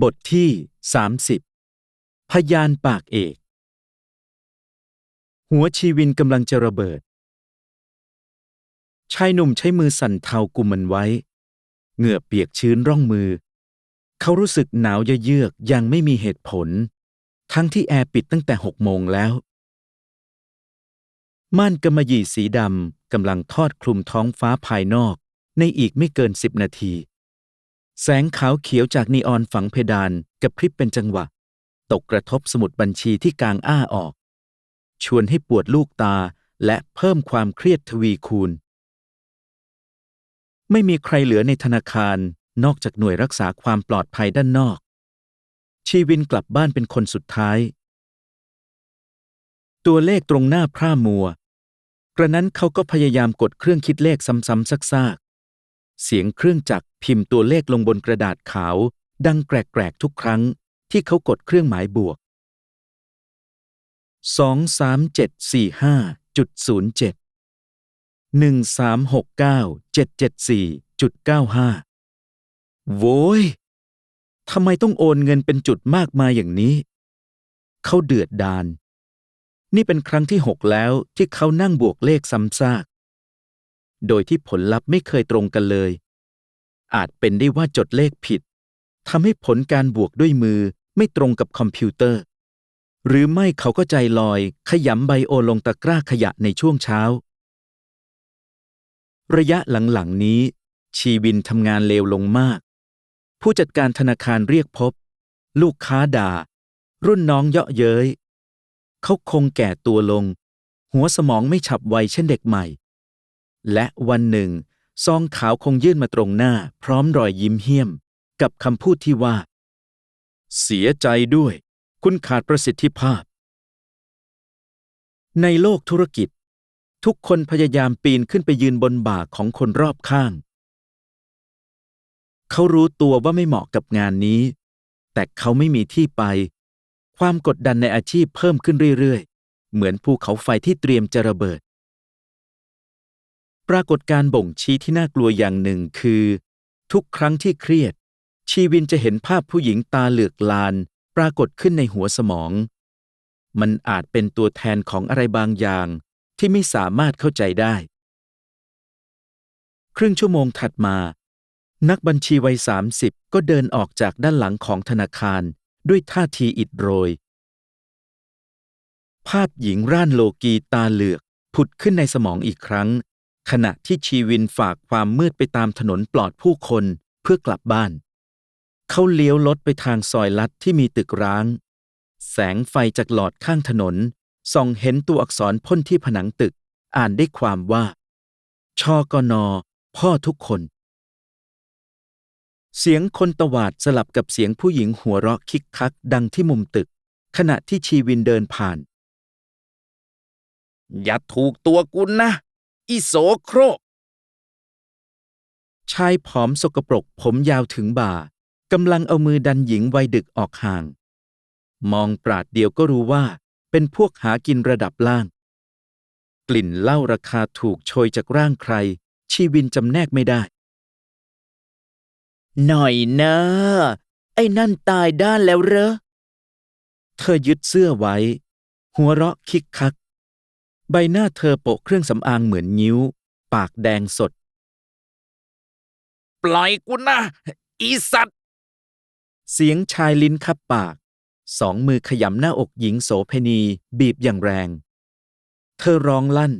บทที่ 30 พยานปากเอก หัวชีวินกำลังจะระเบิด ชายหนุ่มใช้มือสั่นเทากุมมันไว้ เหงื่อเปียกชื้นร่องมือ เขารู้สึกหนาวเยือกอย่างไม่มีเหตุผล ทั้งที่แอร์ปิดตั้งแต่หกโมงแล้ว ม่านกำมะหยี่สีดำกำลังทอดคลุมท้องฟ้าภายนอกในอีกไม่เกินสิบนาที แสงขาวเขียวจากนีออนฝังเพดานกระพริบเป็นจังหวะ ตกกระทบสมุดบัญชีที่กลางอ้าออก ชวนให้ปวดลูกตาและเพิ่มความเครียดทวีคูณ ไม่มีใครเหลือในธนาคารนอกจากหน่วยรักษาความปลอดภัยด้านนอก ชีวินกลับบ้านเป็นคนสุดท้าย ตัวเลขตรงหน้าพร่ามัว กระนั้นเขาก็พยายามกดเครื่องคิดเลขซ้ำๆซากๆ เสียงเครื่องจักรพิมพ์ตัวเลขลงบนกระดาษขาว ดังแกรกๆทุกครั้งที่เขากดเครื่องหมายบวก 2 3 7 4 5จุด07 1 3 6 9 7 7 4จุด95 โว้ย ทำไมต้องโอนเงินเป็นจุดมากมายอย่างนี้ เขาเดือดดาลนี่เป็นครั้งที่หกแล้วที่เขานั่งบวกเลขซ้ำซาก โดยที่ผลลัพธ์ไม่เคยตรงกันเลย อาจเป็นได้ว่าจดเลขผิดทำให้ผลการบวกด้วยมือไม่ตรงกับคอมพิวเตอร์ หรือไม่เขาก็ใจลอย ขยำไบโอลงตะกร้าขยะในช่วงเช้า ระยะหลังๆนี้ ชีวินทำงานเลวลงมาก ผู้จัดการธนาคารเรียกพบ ลูกค้าด่า รุ่นน้องเยาะเย้ยเขาคงแก่ตัวลง หัวสมองไม่ฉับไวเช่นเด็กใหม่ และวันหนึ่ง ซองขาวคงยื่นมาตรงหน้า พร้อมรอยยิ้มเหี้ยม กับคำพูดที่ว่า เสียใจด้วย คุณขาดประสิทธิภาพ ในโลกธุรกิจ ทุกคนพยายามปีนขึ้นไปยืนบนบ่าของคนรอบข้าง เขารู้ตัวว่าไม่เหมาะกับงานนี้ แต่เขาไม่มีที่ไป ความกดดันในอาชีพเพิ่มขึ้นเรื่อยๆ เหมือนภูเขาไฟที่เตรียมจะระเบิด รากฏการบ่งชี้ที่น่ากลัวอย่างหนึ่งคือ ทุกครั้งที่เครียด ชีวินจะเห็นภาพผู้หญิงตาเหลือกลาน ปรากฏขึ้นในหัวสมอง มันอาจเป็นตัวแทนของอะไรบางอย่างที่ไม่สามารถเข้าใจได้ ครึ่งชั่วโมงถัดมา นักบัญชีวัยสามสิบก็เดินออกจากด้านหลังของธนาคารด้วยท่าทีอิดโรย ภาพหญิงร่านโลกีตาเหลือกผุดขึ้นในสมองอีกครั้ง ขณะที่ชีวินฝากความมืดไปตามถนนปลอดผู้คนเพื่อกลับบ้าน เขาเลี้ยวรถไปทางซอยลัดที่มีตึกร้าง แสงไฟจากหลอดข้างถนนส่องเห็นตัวอักษรพ่นที่ผนังตึกอ่านได้ความว่าชอกนอพ่อทุกคน เสียงคนตวาดสลับกับเสียงผู้หญิงหัวเราะคิกคักดังที่มุมตึก ขณะที่ชีวินเดินผ่าน อย่าถูกตัวกูนะ อีโสโครก ชายผอมสกปรกผมยาวถึงบ่ากำลังเอามือดันหญิงวัยดึกออกห่าง มองปราดเดียวก็รู้ว่าเป็นพวกหากินระดับล่าง กลิ่นเหล้าราคาถูกโชยจากร่างใคร ชีวินจำแนกไม่ได้ หน่อยนะ ไอ้นั่นตายด้านแล้วเหรอ เธอยึดเสื้อไว้ หัวเราะคิกคัก ใบหน้าเธอโปะเครื่องสำอางเหมือนนิ้ว ปากแดงสด ปล่อยกูนะ อีสัตว์ เสียงชายลิ้นคับปาก สองมือขยำหน้าอกหญิงโสเพณีบีบอย่างแรง เธอร้องลั่น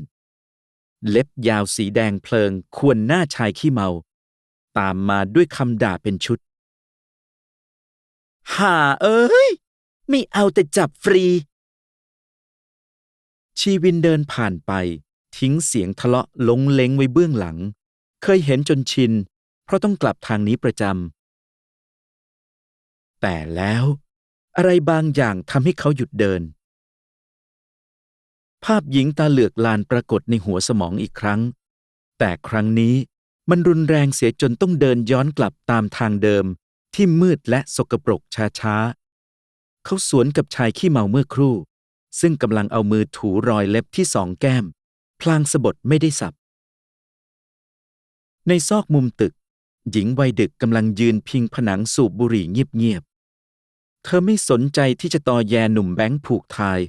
เล็บยาวสีแดงเพลิงควนหน้าชายขี้เมา ตามมาด้วยคำด่าเป็นชุด ห่าเอ้ย ไม่เอาแต่จับฟรี ชีวินเดินผ่านไป ทิ้งเสียงทะเลาะลงเล้งไว้เบื้องหลัง เคยเห็นจนชิน เพราะต้องกลับทางนี้ประจำแต่แล้ว อะไรบางอย่างทำให้เขาหยุดเดิน ภาพหญิงตาเหลือกลานปรากฏในหัวสมองอีกครั้ง แต่ครั้งนี้มันรุนแรงเสียจนต้องเดินย้อนกลับตามทางเดิม ที่มืดและสกปรกช้าๆ เขาสวนกับชายขี้เมาเมื่อครู่ ซึ่งกำลังเอามือถูรอยเล็บที่สองแก้ม พลางสะบดไม่ได้สับ ในซอกมุมตึก หญิงวัยดึกกำลังยืนพิงผนังสูบบุหรี่เงียบๆ เธอไม่สนใจที่จะต่อแยหนุ่มแบงค์ผูกทาย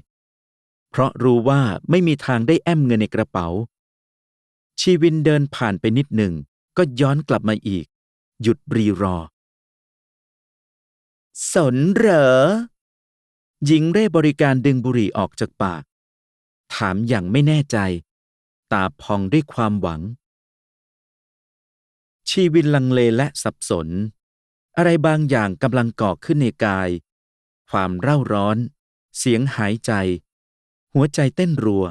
เพราะรู้ว่าไม่มีทางได้แอมเงินในกระเป๋า ชีวินเดินผ่านไปนิดหนึ่ง ก็ย้อนกลับมาอีก หยุดรีรอ สนเหรอ หญิงเร่บริการดึงบุหรี่ออกจากปาก ถามอย่างไม่แน่ใจ ตาพองด้วยความหวัง ชีวินลังเลและสับสน อะไรบางอย่างกำลังก่อขึ้นในกาย ความเร่าร้อน เสียงหายใจ หัวใจเต้นรัว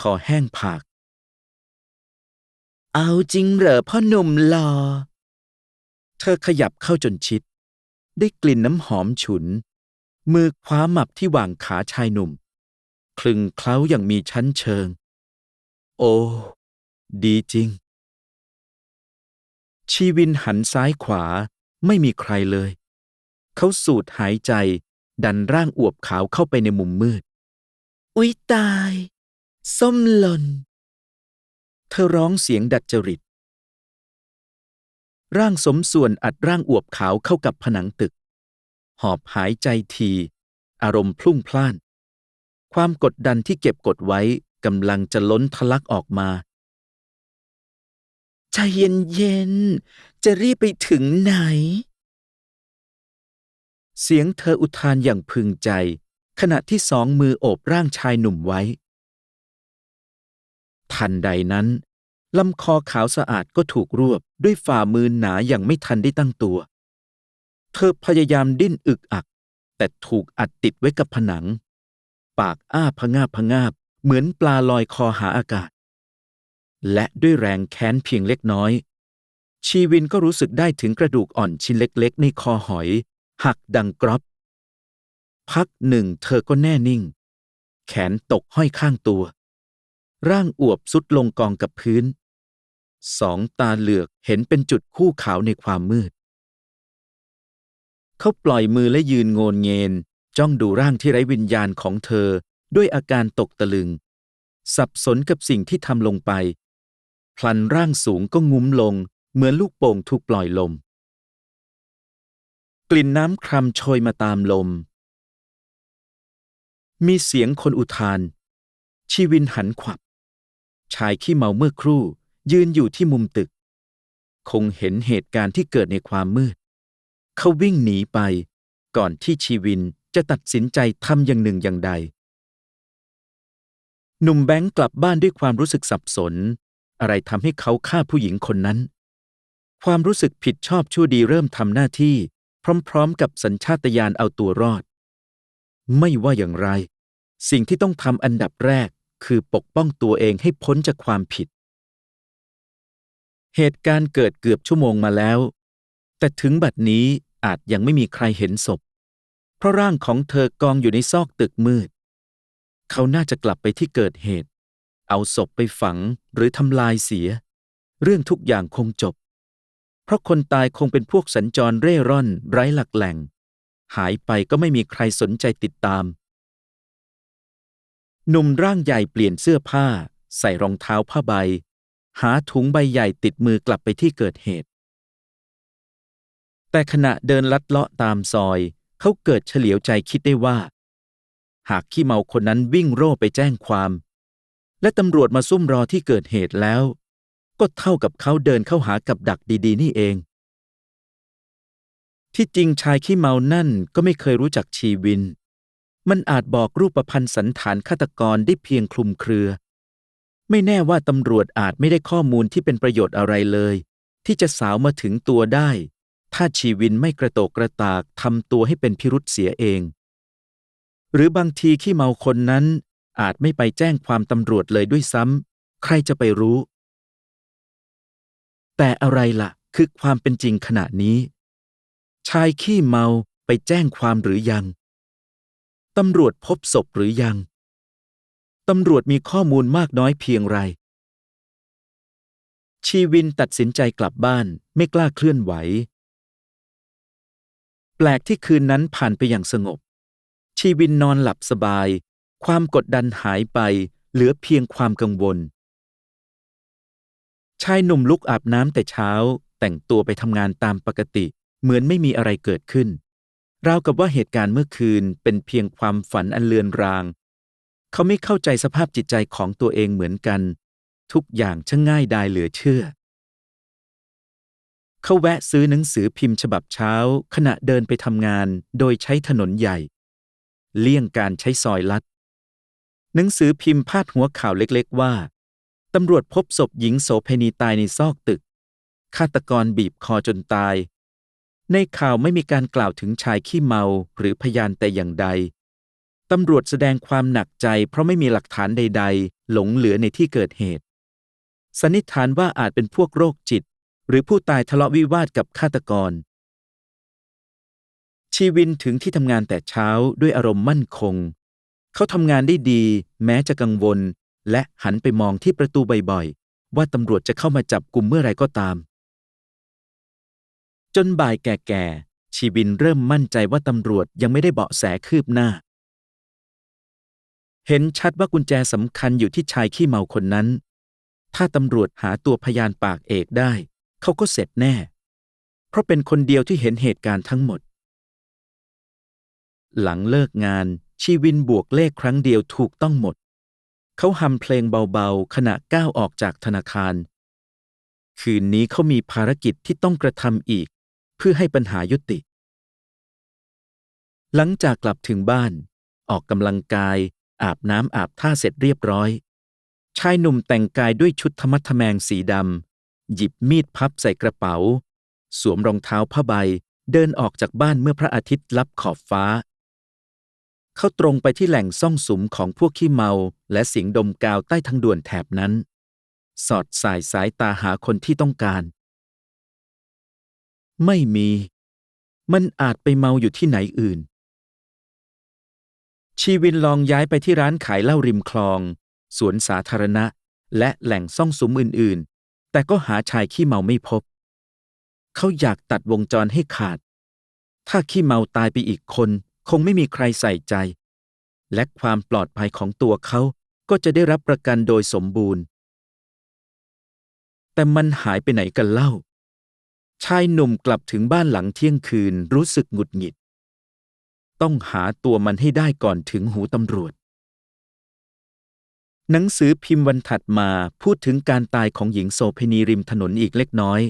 คอแห้งผาก เอาจริงเหรอพ่อหนุ่มหล่อเธอขยับเข้าจนชิด ได้กลิ่นน้ำหอมฉุน มือคว้าหมับที่วางขาชายหนุ่ม คลึงเคล้าอย่างมีชั้นเชิง โอ้ ดีจริง ชีวินหันซ้ายขวาไม่มีใครเลย เขาสูดหายใจดันร่างอวบขาวเข้าไปในมุมมืด อุ๊ยตาย ส้มหล่น เธอร้องเสียงดัดจริต ร่างสมส่วนอัดร่างอวบขาวเข้ากับผนังตึก อบหายใจที อารมณ์พลุ่งพล่าน ความกดดันที่เก็บกดไว้กำลังจะล้นทะลักออกมาใจเย็นเย็นๆจะรีบไปถึงไหน เสียงเธออุทานอย่างพึงใจ ขณะที่สองมือโอบร่างชายหนุ่มไว้ ทันใดนั้นลำคอขาวสะอาดก็ถูกรวบด้วยฝ่ามือหนาอย่างไม่ทันได้ตั้งตัว เธอพยายามดิ้นอึกอัก แต่ถูกอัดติดไว้กับผนัง ปากอ้าพงาบพงาบ เหมือนปลาลอยคอหาอากาศ และด้วยแรงแค้นเพียงเล็กน้อย ชีวินก็รู้สึกได้ถึงกระดูกอ่อนชิ้นเล็กๆ ในคอหอย หักดังกรอบ พักหนึ่งเธอก็แน่นิ่ง แขนตกห้อยข้างตัว ร่างอวบสุดลงกองกับพื้น สองตาเหลือกเห็นเป็นจุดคู่ขาวในความมืด เขาปล่อยมือและยืนโงนเงน จ้องดูร่างที่ไร้วิญญาณของเธอ ด้วยอาการตกตะลึง สับสนกับสิ่งที่ทำลงไป พลันร่างสูงก็งุ้มลง เหมือนลูกโป่งถูกปล่อยลม กลิ่นน้ำครำโชยมาตามลม มีเสียงคนอุทาน ชีวินหันขวับ ชายขี้เมาเมื่อครู่ ยืนอยู่ที่มุมตึก คงเห็นเหตุการณ์ที่เกิดในความมืด เขาวิ่งหนีไป ก่อนที่ชีวินจะตัดสินใจทำอย่างหนึ่งอย่างใด หนุ่มแบงค์กลับบ้านด้วยความรู้สึกสับสน อะไรทำให้เขาฆ่าผู้หญิงคนนั้น ความรู้สึกผิดชอบชั่วดีเริ่มทำหน้าที่ พร้อมๆ กับสัญชาตญาณเอาตัวรอด ไม่ว่าอย่างไร สิ่งที่ต้องทำอันดับแรกคือปกป้องตัวเองให้พ้นจากความผิด เหตุการณ์เกิดเกือบชั่วโมงมาแล้ว แต่ถึงบัดนี้อาจยังไม่มีใครเห็นศพ เพราะร่างของเธอกองอยู่ในซอกตึกมืด เขาน่าจะกลับไปที่เกิดเหตุ เอาศพไปฝังหรือทำลายเสีย เรื่องทุกอย่างคงจบ เพราะคนตายคงเป็นพวกสัญจรเร่ร่อนไร้หลักแหล่ง หายไปก็ไม่มีใครสนใจติดตาม หนุ่มร่างใหญ่เปลี่ยนเสื้อผ้า ใส่รองเท้าผ้าใบ หาถุงใบใหญ่ติดมือกลับไปที่เกิดเหตุ แต่ขณะเดินลัดเลาะตามซอย เขาเกิดเฉลียวใจคิดได้ว่า หากขี้เมาคนนั้นวิ่งโร่ไปแจ้งความ และตำรวจมาซุ่มรอที่เกิดเหตุแล้ว ก็เท่ากับเขาเดินเข้าหากับดักดีๆ นี่เอง ที่จริงชายขี้เมานั่นก็ไม่เคยรู้จักชีวิน มันอาจบอกรูปพันธ์สันฐานฆาตกรได้เพียงคลุมเครือ ไม่แน่ว่าตำรวจอาจไม่ได้ข้อมูลที่เป็นประโยชน์อะไรเลย ที่จะสาวมาถึงตัวได้ ถ้าชีวินไม่กระโตกกระตากทำตัวให้เป็นพิรุษเสียเอง หรือบางทีขี้เมาคนนั้นอาจไม่ไปแจ้งความตำรวจเลยด้วยซ้ำใครจะไปรู้ แต่อะไรล่ะ คือความเป็นจริงขณะนี้ ชายขี้เมาไปแจ้งความหรือยังตำรวจพบศพหรือยังตำรวจมีข้อมูลมากน้อยเพียงไร ชีวินตัดสินใจกลับบ้านไม่กล้าเคลื่อนไหว แปลกที่คืนนั้นผ่านไปอย่างสงบ ชีวินนอนหลับสบาย ความกดดันหายไป เหลือเพียงความกังวล ชายหนุ่มลุกอาบน้ำแต่เช้า แต่งตัวไปทำงานตามปกติ เหมือนไม่มีอะไรเกิดขึ้น ราวกับว่าเหตุการณ์เมื่อคืนเป็นเพียงความฝันอันเลือนราง เขาไม่เข้าใจสภาพจิตใจของตัวเองเหมือนกัน ทุกอย่างช่างง่ายดายเหลือเชื่อ เขาแวะซื้อหนังสือพิมพ์ฉบับเช้า ขณะเดินไปทำงานโดยใช้ถนนใหญ่ เลี่ยงการใช้ซอยลัด หนังสือพิมพ์พาดหัวข่าวเล็กๆว่าตำรวจพบศพหญิงโสเภณีตายในซอกตึก ฆาตกรบีบคอจนตาย ในข่าวไม่มีการกล่าวถึงชายขี้เมาหรือพยานแต่อย่างใด ตำรวจแสดงความหนักใจเพราะไม่มีหลักฐานใด ๆ หลงเหลือในที่เกิดเหตุ สันนิษฐานว่าอาจเป็นพวกโรคจิต หรือผู้ตายทะเลาะวิวาทกับฆาตกร ชีวินถึงที่ทำงานแต่เช้าด้วยอารมณ์มั่นคง เขาทำงานได้ดี แม้จะกังวล และหันไปมองที่ประตูบ่อยๆ ว่าตำรวจจะเข้ามาจับกลุ่มเมื่อไรก็ตาม จนบ่ายแก่ๆ ชีวินเริ่มมั่นใจว่าตำรวจยังไม่ได้เบาะแสคืบหน้า เห็นชัดว่ากุญแจสำคัญอยู่ที่ชายขี้เมาคนนั้นถ้าตำรวจหาตัวพยานปากเอกได้ เขาก็เสร็จแน่ เพราะเป็นคนเดียวที่เห็นเหตุการณ์ทั้งหมด หลังเลิกงานชีวินบวกเลขครั้งเดียวถูกต้องหมด เขาฮัมเพลงเบาๆ ขณะก้าวออกจากธนาคาร คืนนี้เขามีภารกิจที่ต้องกระทำอีก เพื่อให้ปัญหายุติ หลังจากกลับถึงบ้าน ออกกำลังกาย อาบน้ำอาบท่าเสร็จเรียบร้อย ชายหนุ่มแต่งกายด้วยชุดธรรมะทแมงสีดำ หยิบมีดพับใส่กระเป๋า สวมรองเท้าผ้าใบ เดินออกจากบ้านเมื่อพระอาทิตย์ลับขอบฟ้า เขาตรงไปที่แหล่งซ่องสุมของพวกขี้เมา และเสียงดมกาวใต้ทางด่วนแถบนั้น สอดสายสายตาหาคนที่ต้องการ ไม่มี มันอาจไปเมาอยู่ที่ไหนอื่น ชีวินลองย้ายไปที่ร้านขายเหล้าริมคลอง สวนสาธารณะ และแหล่งซ่องสุมอื่นๆ แต่ก็หาชายขี้เมาไม่พบ เขาอยากตัดวงจรให้ขาด ถ้าขี้เมาตายไปอีกคน คงไม่มีใครใส่ใจ และความปลอดภัยของตัวเขาก็จะได้รับประกันโดยสมบูรณ์ แต่มันหายไปไหนกันเล่า ชายหนุ่มกลับถึงบ้านหลังเที่ยงคืนรู้สึกหงุดหงิด ต้องหาตัวมันให้ได้ก่อนถึงหูตำรวจ หนังสือพิมพ์วันถัดมาพูดถึงการตายของหญิงโสเภณีริมถนนอีกเล็กน้อย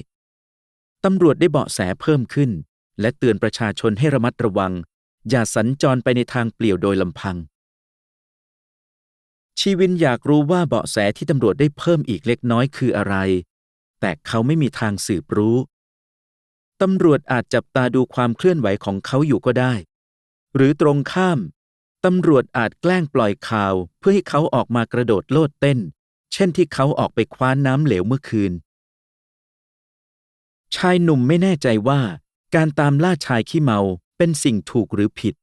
ตำรวจได้เบาะแสเพิ่มขึ้น และเตือนประชาชนให้ระมัดระวัง อย่าสัญจรไปในทางเปลี่ยวโดยลำพัง ชีวินอยากรู้ว่าเบาะแสที่ตำรวจได้เพิ่มอีกเล็กน้อยคืออะไร แต่เขาไม่มีทางสืบรู้ ตำรวจอาจจับตาดูความเคลื่อนไหวของเขาอยู่ก็ได้ หรือตรงข้าม ตำรวจอาจแกล้งปล่อยข่าว เพื่อให้เขาออกมากระโดดโลดเต้น เช่นที่เขาออกไปคว้านน้ำเหลวเมื่อคืน ชายหนุ่มไม่แน่ใจว่า การตามล่าชายขี้เมาเป็นสิ่งถูกหรือผิด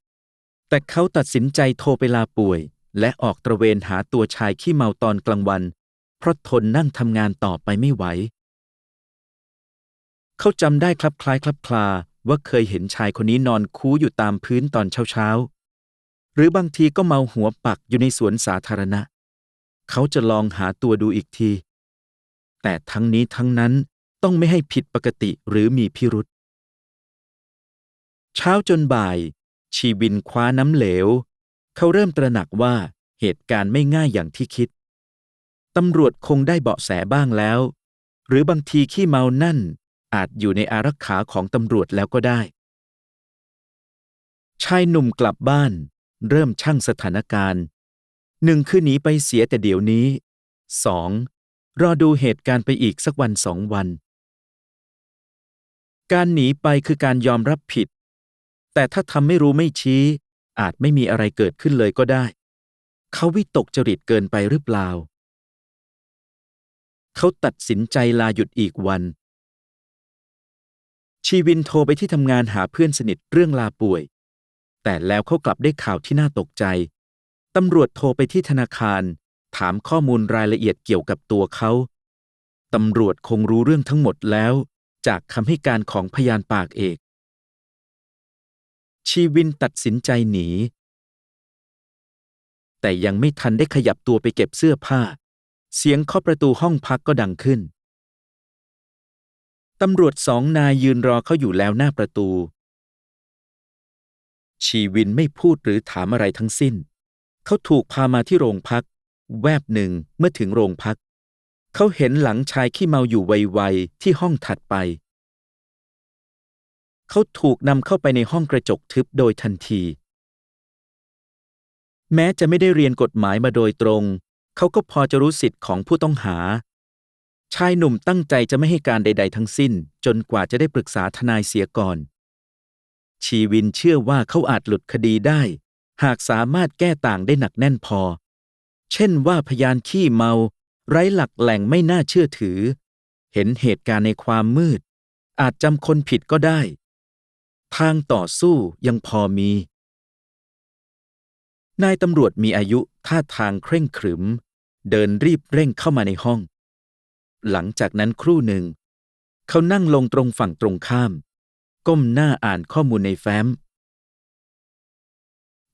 แต่เขาตัดสินใจโทรไปลาป่วย และออกตระเวนหาตัวชายขี้เมาตอนกลางวัน เพราะทนนั่งทำงานต่อไปไม่ไหว เขาจำได้คลับคล้ายคลับคลาว่าเคยเห็นชายคนนี้นอนคูอยู่ตามพื้นตอนเช้าๆ หรือบางทีก็เมาหัวปักอยู่ในสวนสาธารณะ เขาจะลองหาตัวดูอีกที แต่ทั้งนี้ทั้งนั้นต้องไม่ให้ผิดปกติหรือมีพิรุษเช้าจนบ่าย ชีบินคว้าน้ำเหลว เขาเริ่มตระหนักว่าเหตุการณ์ไม่ง่ายอย่างที่คิด ตำรวจคงได้เบาะแสบ้างแล้ว หรือบางทีขี้เมานั่นอาจอยู่ในอารักขาของตำรวจแล้วก็ได้ ชายหนุ่มกลับบ้าน เริ่มชั่งสถานการณ์หนึ่งคือหนีไปเสียแต่เดี๋ยวนี้สองรอดูเหตุการณ์ไปอีกสักวันสองวัน การหนีไปคือการยอมรับผิด แต่ถ้าทำไม่รู้ไม่ชี้ อาจไม่มีอะไรเกิดขึ้นเลยก็ได้ เขาวิตกจริตเกินไปหรือเปล่า เขาตัดสินใจลาหยุดอีกวัน ชีวินโทรไปที่ทำงานหาเพื่อนสนิทเรื่องลาป่วย แต่แล้วเขากลับได้ข่าวที่น่าตกใจ ตำรวจโทรไปที่ธนาคาร ถามข้อมูลรายละเอียดเกี่ยวกับตัวเขา ตำรวจคงรู้เรื่องทั้งหมดแล้ว จากคำให้การของพยานปากเอก ชีวินตัดสินใจหนี แต่ยังไม่ทันได้ขยับตัวไปเก็บเสื้อผ้า เสียงเคาะประตูห้องพักก็ดังขึ้นตำรวจสองนายยืนรอเขาอยู่แล้วหน้าประตู ชีวินไม่พูดหรือถามอะไรทั้งสิ้น เขาถูกพามาที่โรงพัก แวบหนึ่งเมื่อถึงโรงพัก เขาเห็นหลังชายขี้เมาอยู่ไวๆที่ห้องถัดไป เขาถูกนำเข้าไปในห้องกระจกทึบโดยทันที แม้จะไม่ได้เรียนกฎหมายมาโดยตรง เขาก็พอจะรู้สิทธิ์ของผู้ต้องหา ชายหนุ่มตั้งใจจะไม่ให้การใด ๆ ทั้งสิ้น จนกว่าจะได้ปรึกษาทนายเสียก่อน ชีวินเชื่อว่าเขาอาจหลุดคดีได้ หากสามารถแก้ต่างได้หนักแน่นพอ เช่นว่าพยานขี้เมา ไร้หลักแหล่งไม่น่าเชื่อถือ เห็นเหตุการณ์ในความมืด อาจจำคนผิดก็ได้ ทางต่อสู้ยังพอมี นายตำรวจมีอายุท่าทางเคร่งขรึม เดินรีบเร่งเข้ามาในห้อง หลังจากนั้นครู่หนึ่ง เขานั่งลงตรงฝั่งตรงข้าม ก้มหน้าอ่านข้อมูลในแฟ้ม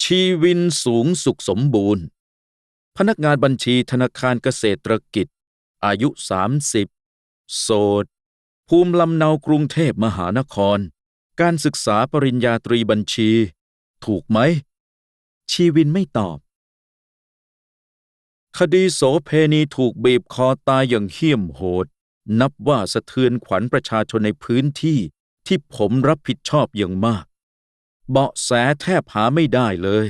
ชีวินสูงสุขสมบูรณ์ พนักงานบัญชีธนาคารเกษตรกิจ อายุ 30 โสด ภูมิลำเนากรุงเทพมหานคร การศึกษาปริญญาตรีบัญชี ถูกไหม ชีวินไม่ตอบ คดีโสเพณีถูกบีบคอตายอย่างเหี้ยมโหด นับว่าสะเทือนขวัญประชาชนในพื้นที่ ที่ผมรับผิดชอบอย่างมาก เบาะแสแทบหาไม่ได้เลย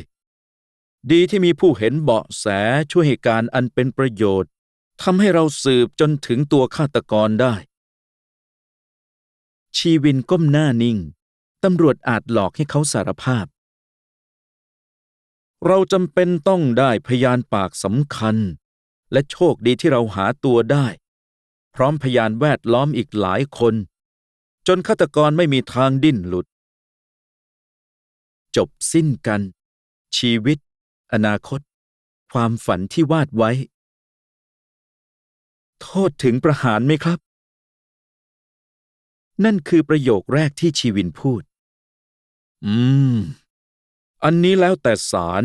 ดีที่มีผู้เห็นเบาะแสช่วยให้การอันเป็นประโยชน์ทำให้เราสืบจนถึงตัวฆาตกรได้ ชีวินก้มหน้านิ่ง ตำรวจอาจหลอกให้เขาสารภาพ เราจำเป็นต้องได้พยานปากสำคัญ และโชคดีที่เราหาตัวได้ พร้อมพยานแวดล้อมอีกหลายคน จนฆาตกรไม่มีทางดิ้นหลุด จบสิ้นกัน ชีวิต อนาคต ความฝันที่วาดไว้ โทษถึงประหารไหมครับ นั่นคือประโยคแรกที่ชีวินพูด อืม อันนี้แล้วแต่ศาล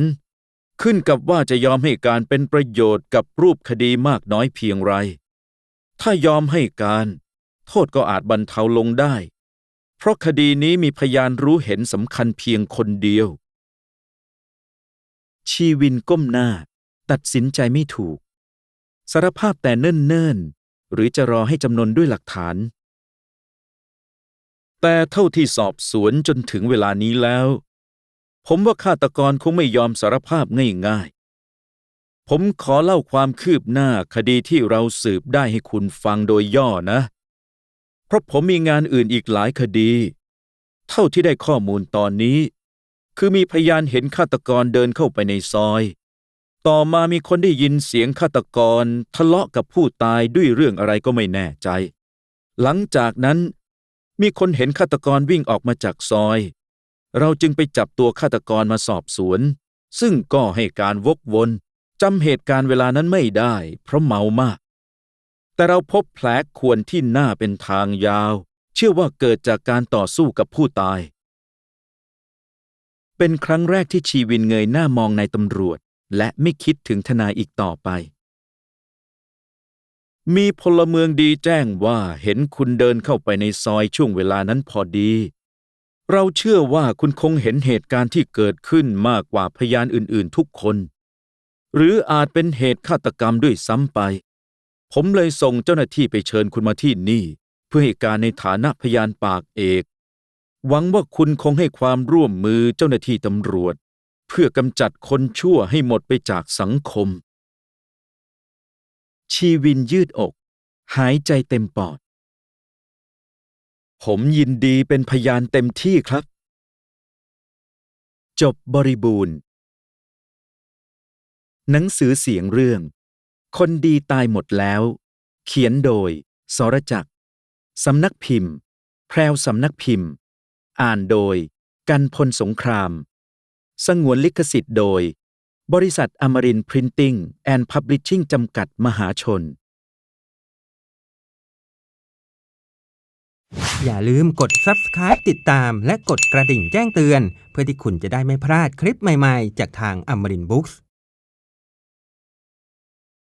ขึ้นกับว่าจะยอมให้การเป็นประโยชน์กับรูปคดีมากน้อยเพียงไร ถ้ายอมให้การ โทษก็อาจบรรเทาลงได้ เพราะคดีนี้มีพยานรู้เห็นสำคัญเพียงคนเดียว ชีวินก้มหน้า ตัดสินใจไม่ถูก สารภาพแต่เนิ่นๆ หรือจะรอให้จำนวนด้วยหลักฐาน แต่เท่าที่สอบสวนจนถึงเวลานี้แล้ว ผมว่าฆาตกรคงไม่ยอมสารภาพง่ายๆผมขอเล่าความคืบหน้าคดีที่เราสืบได้ให้คุณฟังโดยย่อนะ ราะผมมีงานอื่นอีกหลายคดี เท่าที่ได้ข้อมูลตอนนี้ คือมีพยานเห็นฆาตกรเดินเข้าไปในซอย ต่อมามีคนได้ยินเสียงฆาตกรทะเลาะกับผู้ตายด้วยเรื่องอะไรก็ไม่แน่ใจ หลังจากนั้น มีคนเห็นฆาตกรวิ่งออกมาจากซอย เราจึงไปจับตัวฆาตกรมาสอบสวน ซึ่งก็ให้การวกวนจำเหตุการณ์เวลานั้นไม่ได้ เพราะเมามาก แต่เราพบแผลควรที่หน้าเป็นทางยาว เชื่อว่าเกิดจากการต่อสู้กับผู้ตาย เป็นครั้งแรกที่ชีวินเงยหน้ามองนายตำรวจ และไม่คิดถึงทนายอีกต่อไป มีพลเมืองดีแจ้งว่าเห็นคุณเดินเข้าไปในซอยช่วงเวลานั้นพอดี เราเชื่อว่าคุณคงเห็นเหตุการณ์ที่เกิดขึ้นมากกว่าพยานอื่นๆ ทุกคน หรืออาจเป็นเหตุฆาตกรรมด้วยซ้ำไป ผมเลยส่งเจ้าหน้าที่ไปเชิญคุณมาที่นี่ เพื่อให้การในฐานะพยานปากเอก หวังว่าคุณคงให้ความร่วมมือเจ้าหน้าที่ตำรวจ เพื่อกำจัดคนชั่วให้หมดไปจากสังคม ชีวินยืดอก หายใจเต็มปอด ผมยินดีเป็นพยานเต็มที่ครับ จบบริบูรณ์ หนังสือเสียงเรื่อง คนดีตายหมดแล้ว เขียนโดย สรจักสำนักพิมพ์ แพรวสำนักพิมพ์ อ่านโดย กันพลสงคราม สงวนลิขสิทธิ์โดย บริษัทอมรินพรินติ้งแอนด์พับลิชชิ่งจำกัดมหาชน อย่าลืมกด subscribe ติดตามและกดกระดิ่งแจ้งเตือน เพื่อที่คุณจะได้ไม่พลาดคลิปใหม่ ๆ จากทางอมรินบุ๊กส์